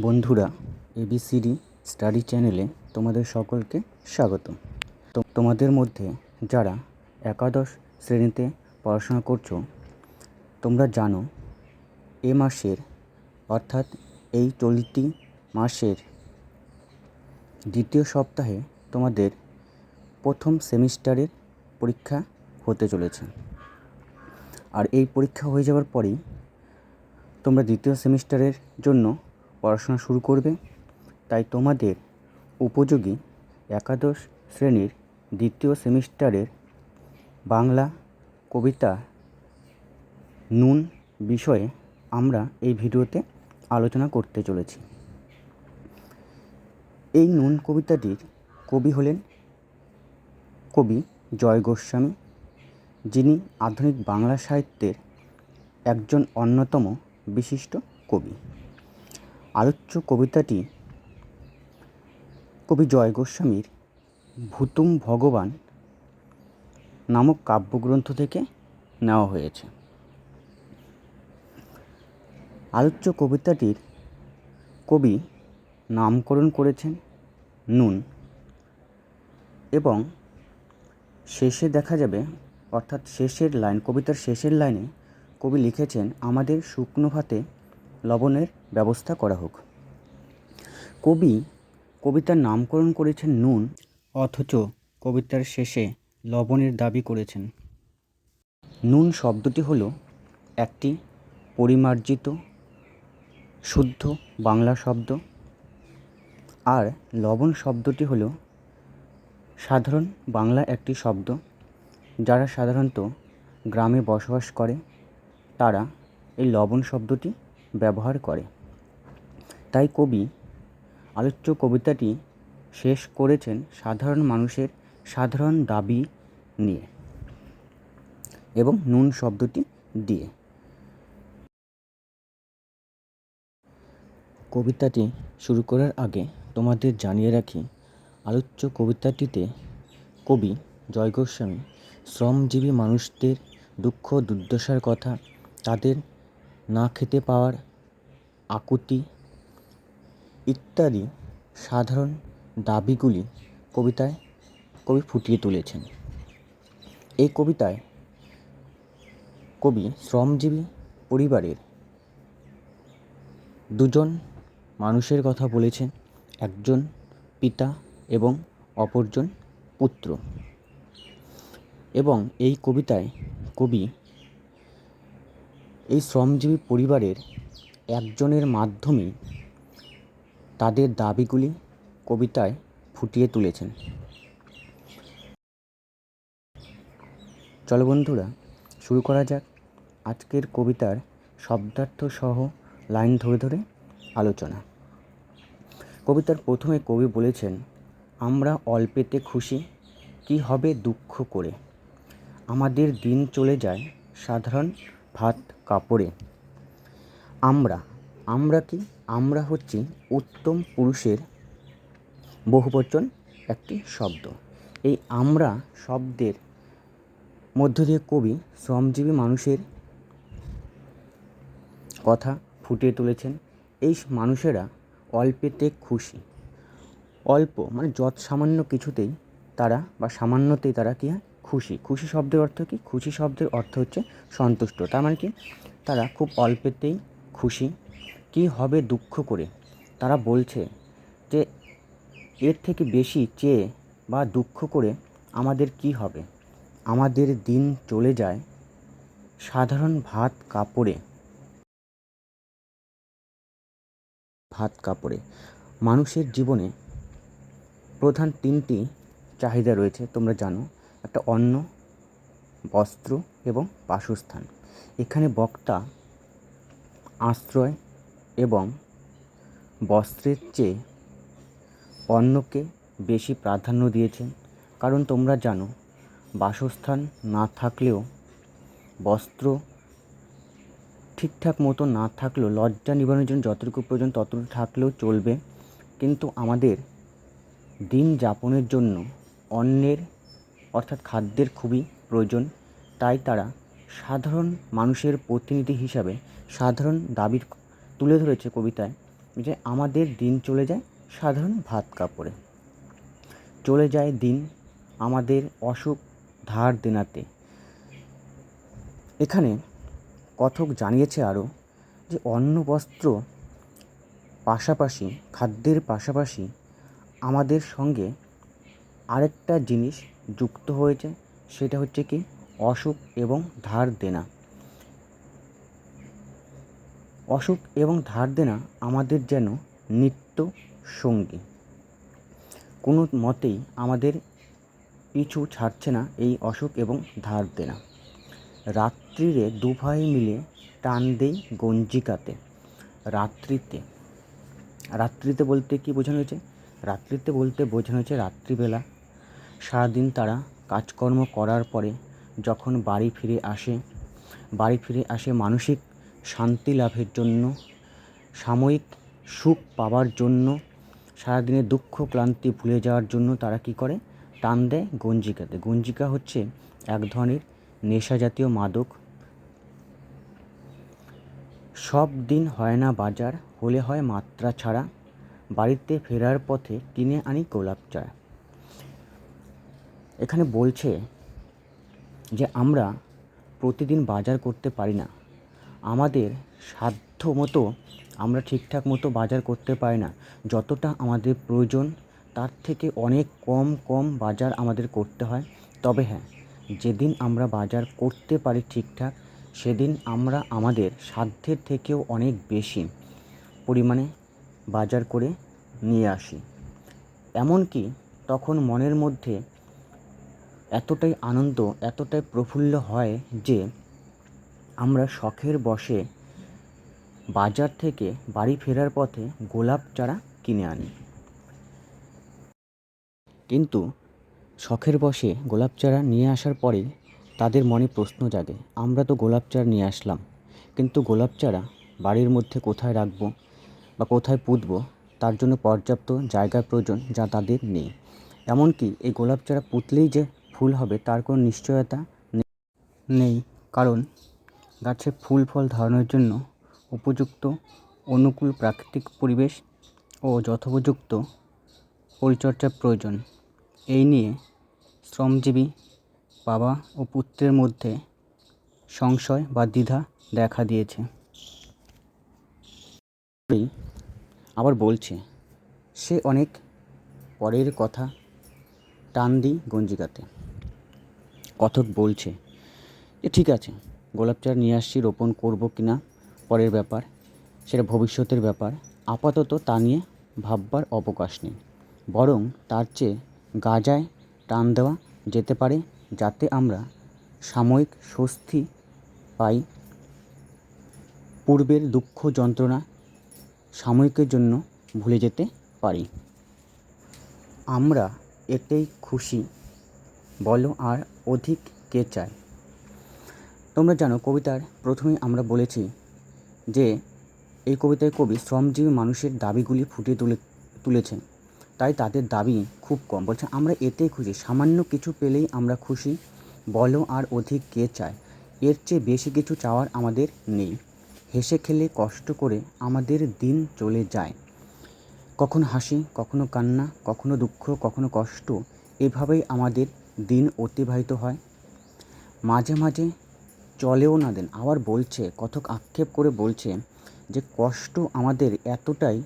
বন্ধুরা ABCD study চ্যানেলে তোমাদের সকলকে স্বাগত তো তোমাদের মধ্যে যারা একাদশ শ্রেণীতে পড়াশোনা করছ, তোমরা জানো, এ মাসের, অর্থাৎ এই চলতি মাসের দ্বিতীয় সপ্তাহে তোমাদের প্রথম সেমিস্টারের পরীক্ষা হতে চলেছে। আর এই পরীক্ষা হয়ে যাওয়ার পরেই তোমরা দ্বিতীয় সেমিস্টারের জন্য পড়াশোনা শুরু করবে, তাই তোমাদের উপযোগী একাদশ শ্রেণির দ্বিতীয় সেমিস্টারের বাংলা কবিতা নুন বিষয়ে আমরা এই ভিডিওতে আলোচনা করতে চলেছি। এই নুন কবিতাটির কবি হলেন কবি জয় গোস্বামী, যিনি আধুনিক বাংলা সাহিত্যের একজন অন্যতম বিশিষ্ট কবি। আলোচ্য কবিতাটি কবি জয় গোস্বামীর ভূতুম ভগবান নামক কাব্যগ্রন্থ থেকে নেওয়া হয়েছে। আলোচ্য কবিতাটির কবি নামকরণ করেছেন নুন এবং শেষে দেখা যাবে, অর্থাৎ শেষের লাইন, কবিতার শেষের লাইনে কবি লিখেছেন, আমাদের শুকনো ভাতে লবণের ব্যবস্থা করা হোক। কবি কবিতার নামকরণ করেছেন নুন, অথচ কবিতার শেষে লবণের দাবি করেছেন। নুন শব্দটি হলো একটি পরিমার্জিত, শুদ্ধ বাংলা শব্দ। আর লবণ শব্দটি হলো সাধারণ বাংলা একটি শব্দ, যারা সাধারণত গ্রামে বসবাস করে, তারা এই লবণ শব্দটি ব্যবহার করে। তাই কবি আলোচ্য কবিতাটি শেষ করেছেন সাধারণ মানুষের সাধারণ দাবি নিয়ে এবং নুন শব্দটি দিয়ে। কবিতাটি শুরু করার আগে তোমাদের জানিয়ে রাখি, আলোচ্য কবিতাটিতে কবি জয় গোস্বামী শ্রমজীবী মানুষদের দুঃখ দুর্দশার কথা, তাদের না খেতে পাওয়ার আকুতি ইত্যাদি সাধারণ দাবিগুলি কবিতায় কবি ফুটিয়ে তুলেছেন। এই কবিতায় কবি শ্রমজীবী পরিবারের দুজন মানুষের কথা বলেছেন, একজন পিতা এবং অপরজন পুত্র। এবং এই কবিতায় কবি এই শ্রমজীবী পরিবারের একজনের মাধ্যমে তাদের দাবিগুলি কবিতায় ফুটিয়ে তুলেছেন। চলো বন্ধুরা, শুরু করা যাক আজকের কবিতার শব্দার্থ সহ লাইন ধরে ধরে আলোচনা। কবিতার প্রথমে কবি বলেছেন, আমরা অল্পেতে খুশি, কি হবে দুঃখ করে? আমাদের দিন চলে যায় সাধারণ ভাত কাপড়ে। আমরা আমরা কি? আমরা হচ্ছি উত্তম পুরুষের বহুবচন একটি শব্দ। এই আমরা শব্দের মধ্য দিয়ে কবি শ্রমজীবী মানুষের কথা ফুটিয়ে তুলেছেন। এই মানুষেরা অল্পেতে খুশি। অল্প মানে যৎ সামান্য কিছুতেই তারা বা সামান্যতেই তারা কী হয়? খুশি। খুশি শব্দের অর্থ কী? খুশি শব্দের অর্থ হচ্ছে সন্তুষ্ট। তার মানে কি? তারা খুব অল্পেতেই খুশি। কী হবে দুঃখ করে? তারা বলছে যে, এর থেকে বেশি চেয়ে বা দুঃখ করে আমাদের কি হবে? আমাদের দিন চলে যায় সাধারণ ভাত কাপড়ে। ভাত কাপড়ে। মানুষের জীবনে প্রধান তিনটি চাহিদা রয়েছে, তোমরা জানো। একটা অন্ন, বস্ত্র এবং বাসস্থান। এখানে বক্তা আশ্রয় এবং বস্ত্রের চেয়ে অন্নকে বেশি প্রাধান্য দিয়েছেন। কারণ তোমরা জানো, বাসস্থান না থাকলেও বস্ত্র ঠিকঠাক মতো না থাকলেও, লজ্জা নিবারণের জন্য যতটুকু প্রয়োজন ততটুকু থাকলেও চলবে। কিন্তু আমাদের দিন যাপনের জন্য অন্নের অর্থাৎ খাদ্যের খুবই প্রয়োজন। তাই তারা সাধারণ মানুষের প্রতিনিধি হিসাবে সাধারণ দাবির তুলে ধরেছে কবিতায় যে আমাদের দিন চলে যায় সাধারণ ভাত কাপড়ে। চলে যায় দিন আমাদের অসুখ ধার দেনাতে। এখানে কথক জানিয়েছে আরও যে অন্ন, বস্ত্র পাশাপাশি, খাদ্যের পাশাপাশি আমাদের সঙ্গে আরেকটা জিনিস যুক্ত হয়েছে, সেটা হচ্ছে কি অসুখ এবং ধার দেনা। অসুখ এবং ধার দেনা আমাদের যেন নিত্য সঙ্গী। কোনো মতেই আমাদের পিছু ছাড়ছে না এই অসুখ এবং ধার দেনা। রাত্রিরে দু ভাই মিলে টান দেই গঞ্জিকাতে। রাত্রিতে রাত্রিতে বলতে কি বোঝানো হয়েছে? রাত্রিতে বলতে বোঝানো হয়েছে রাত্রিবেলা সারাদিন তারা কাজকর্ম করার পরে যখন বাড়ি ফিরে আসে, বাড়ি ফিরে আসে মানসিক শান্তি লাভের জন্য, সাময়িক সুখ পাওয়ার জন্য, সারাদিনের দুঃখ ক্লান্তি ভুলে যাওয়ার জন্য তারা কী করে? টান দেয় গঞ্জিকাতে গঞ্জিকা হচ্ছে এক ধরনের নেশা জাতীয় মাদক। সব দিন হয় না বাজার, হলে হয় মাত্রা ছাড়া। বাড়িতে ফেরার পথে কিনে আনি গোলাপ চা। এখানে বলছে যে আমরা প্রতিদিন বাজার করতে পারি না। আমাদের সাধ্য মতো আমরা ঠিকঠাক মতো বাজার করতে পারি না। যতটা আমাদের প্রয়োজন, তার থেকে অনেক কম কম বাজার আমাদের করতে হয়। তবে হ্যাঁ যেদিন আমরা বাজার করতে পারি ঠিকঠাক, সেদিন আমরা আমাদের সাধ্যের থেকেও অনেক বেশি পরিমাণে বাজার করে নিয়ে আসি। এমনকি তখন মনের মধ্যে এতটাই আনন্দ, এতটাই প্রফুল্ল হয় যে আমরা শখের বশে বাজার থেকে বাড়ি ফেরার পথে গোলাপ চারা কিনে আনি। কিন্তু শখের বশে গোলাপ চারা নিয়ে আসার পরে তাদের মনে প্রশ্ন জাগে, আমরা তো গোলাপ চারা নিয়ে আসলাম, কিন্তু গোলাপ চারা বাড়ির মধ্যে কোথায় রাখব বা কোথায় পুঁতবো? তার জন্য পর্যাপ্ত জায়গার প্রয়োজন যা তাদের নেই। এমনকি এই গোলাপ চারা পুঁতলেই যে ফুল হবে, তার কোনো নিশ্চয়তা নেই। কারণ গাছে ফুল ফল ধারণের জন্য উপযুক্ত অনুকূল প্রাকৃতিক পরিবেশ ও যথোপযুক্ত পরিচর্যার প্রয়োজন। এই নিয়ে শ্রমজীবী বাবা ও পুত্রের মধ্যে সংশয় বা দ্বিধা দেখা দিয়েছে। আবার বলছে, সে অনেক পরের কথা টান দিই গঞ্জিকাতে। কথক বলছে যে, ঠিক আছে, গোলাপ চারা নিয়ে আসছি, রোপণ করব কি না পরের ব্যাপার। সেটা ভবিষ্যতের ব্যাপার। আপাতত তা নিয়ে ভাববার অবকাশ নেই। বরং তার চেয়ে গাজায় টান দেওয়া যেতে পারে, যাতে আমরা সাময়িক স্বস্তি পাই। পূর্বের দুঃখ যন্ত্রণা সাময়িকের জন্য ভুলে যেতে পারি। আমরা এতেই খুশি। বলো আর অধিক কে চায়। তোমরা জানো কবিতার প্রথমেই আমরা বলেছি যে, এই কবিতায় কবি শ্রমজীবী মানুষের দাবিগুলি ফুটিয়ে তুলে, তুলেছেন। তাই তাদের দাবি খুব কম। বলছে, আমরা এতেই খুশি। সামান্য কিছু পেলেই আমরা খুশি। বলো আর অধিক কে চায়। এর চেয়ে বেশি কিছু চাওয়ার আমাদের নেই। হেসে খেলে কষ্ট করে আমাদের দিন চলে যায়। কখনো হাসি, কখনো কান্না, কখনো দুঃখ, কখনো কষ্ট, এভাবেই আমাদের দিন অতিবাহিত হয়। মাঝে মাঝে চলেও না দেন। আবার বলছে কথক আক্ষেপ করে বলছে যে, কষ্ট আমাদের এতটাই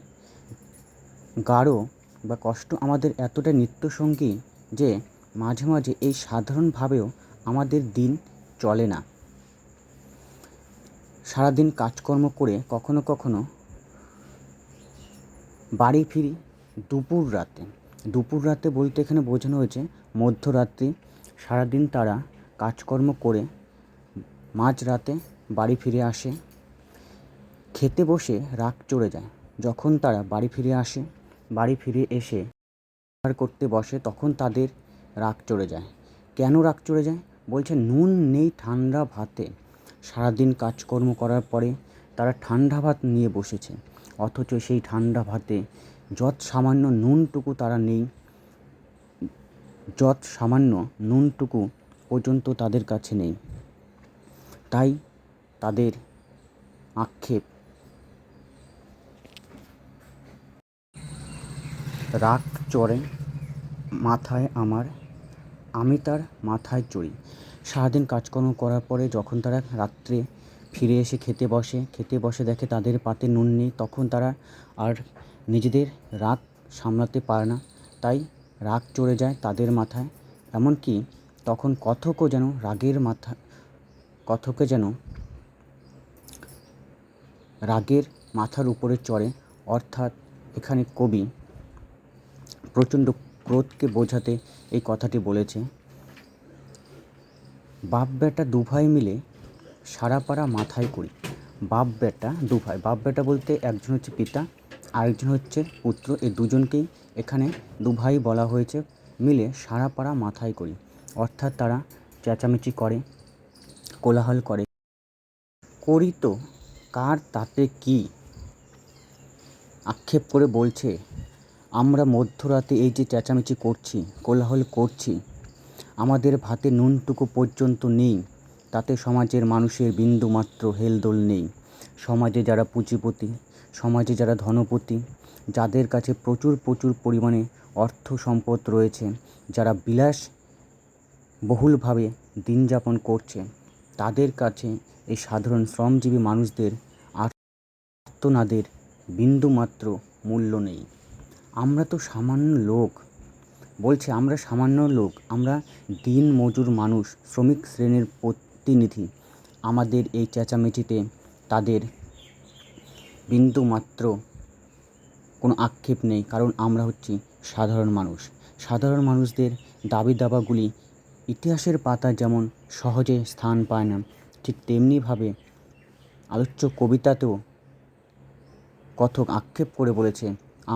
গাঢ় বা কষ্ট আমাদের এতটাই নিত্যসঙ্গী যে, মাঝে মাঝে এই সাধারণভাবেও আমাদের দিন চলে না। সারাদিন কাজকর্ম করে কখনো কখনো বাড়ি ফিরি দুপুর রাতে। দুপুর রাতে বলতে এখানে বোঝানো হয়েছে, মধ্যরাত্রি, সারাদিন তারা কাজকর্ম করে মাঝরাতে বাড়ি ফিরে আসে। খেতে বসে রাগ চড়ে যায়। যখন তারা বাড়ি ফিরে আসে, বাড়ি ফিরে এসে করতে বসে, তখন তাদের রাগ চড়ে যায়। কেন রাগ চড়ে যায়? বলছে, নুন নেই ঠান্ডা ভাতে। সারাদিন কাজকর্ম করার পরে তারা ঠান্ডা ভাত নিয়ে বসেছে। অথচ সেই ঠান্ডা ভাতে যৎ সামান্য নুনটুকু তারা নেই যৎ সামান্য নুনটুকু পর্যন্ত তাদের কাছে নেই। তাই তাদের আক্ষেপ। রাগ চড়ে মাথায় আমার, আমি তার মাথায় চড়ি। সারাদিন কাজকর্ম করার পরে যখন তারা রাত্রে ফিরে এসে খেতে বসে খেতে বসে দেখে তাদের পাতে নুন নেই, তখন তারা আর নিজেদের রাগ সামলাতে পারে না। তাই রাগ চড়ে যায় তাদের মাথায়, এমনকি তখন কথকও যেন রাগের মাথা, কথকে যেন রাগের মাথার উপরে চড়ে। অর্থাৎ এখানে কবি প্রচণ্ড ক্রোধকে বোঝাতে এই কথাটি বলেছে, বাপ বেটা দুভাই মিলে সারা পাড়া মাথায় করি। বাপ বেটা দুভাই, বাপ বেটা বলতে একজন হচ্ছে পিতা আরেকজন হচ্ছে পুত্র, এই দুজনকেই এখানে দু ভাই বলা হয়েছে, মিলে সারা পাড়া মাথায় করি। অর্থাৎ তারা চেঁচামেচি করে, কোলাহল করে। করি তো, কার তাতে কি? আক্ষেপ করে বলছে, আমরা মধ্যরাতে এই যে চেঁচামেচি করছি, কোলাহল করছি, আমাদের ভাতে নুনটুকু পর্যন্ত নেই, তাতে সমাজের মানুষের বিন্দুমাত্র হেলদোল নেই। সমাজে যারা পুঁজিপতি সমাজে যারা ধনপতি, যাদের কাছে প্রচুর প্রচুর পরিমাণে অর্থ সম্পদ রয়েছে, যারা বিলাস বহুলভাবে দিন যাপন করছে, তাদের কাছে এই সাধারণ শ্রমজীবী মানুষদের আর্তনাদের বিন্দুমাত্র মূল্য নেই। আমরা তো সামান্য লোক। বলছে, আমরা সামান্য লোক। আমরা দিন মজুর মানুষ, শ্রমিক শ্রেণির প্রতিনিধি। আমাদের এই চেঁচামেচিতে তাদের বিন্দুমাত্র কোনো আক্ষেপ নেই, কারণ আমরা হচ্ছি সাধারণ মানুষ। সাধারণ মানুষদের দাবি দাবাগুলি ইতিহাসের পাতায় যেমন সহজে স্থান পায় না, ঠিক তেমনিভাবে আলোচ্য কবিতাতেও কথক আক্ষেপ করে বলেছে,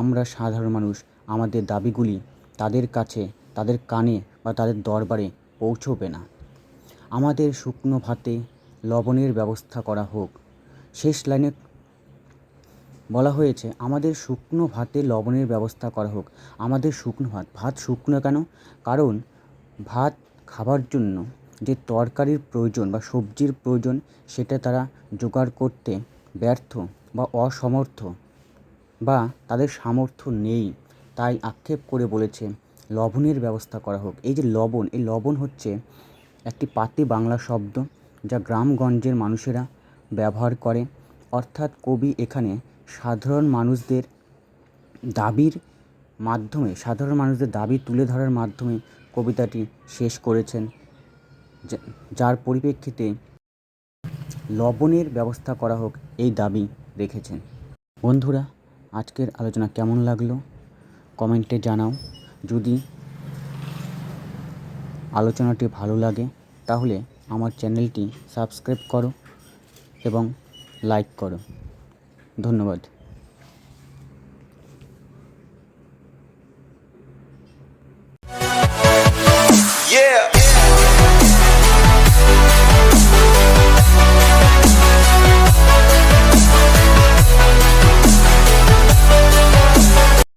আমরা সাধারণ মানুষ, আমাদের দাবিগুলি তাদের কাছে, তাদের কানে বা তাদের দরবারে পৌঁছবে না। আমাদের শুকনো ভাতে লবণের ব্যবস্থা করা হোক। শেষ লাইনে বলা হয়েছে, আমাদের শুকনো ভাতে লবণের ব্যবস্থা করা হোক। আমাদের শুকনো ভাত? ভাত শুকনো কেন? কারণ ভাত খাবার জন্য যে তরকারির প্রয়োজন বা সবজির প্রয়োজন, সেটা তারা জোগাড় করতে ব্যর্থ বা অসমর্থ বা তাদের সামর্থ্য নেই। তাই আক্ষেপ করে বলেছে, লবণের ব্যবস্থা করা হোক। এই যে লবণ, এই লবণ হচ্ছে একটি পাতি বাংলা শব্দ যা গ্রামগঞ্জের মানুষেরা ব্যবহার করে। অর্থাৎ কবি এখানে সাধারণ মানুষদের দাবির মাধ্যমে, সাধারণ মানুষদের দাবি তুলে ধরার মাধ্যমে কবিতাটি শেষ করেছেন। যার পরিপ্রেক্ষিতে লবণের ব্যবস্থা করা হোক এই দাবি রেখেছেন। বন্ধুরা, আজকের আলোচনা কেমন লাগল? কমেন্টে জানাও। যদি আলোচনাটি ভালো লাগে, তাহলে আমার চ্যানেলটি সাবস্ক্রাইব করো এবং লাইক করো। ধন্যবাদ।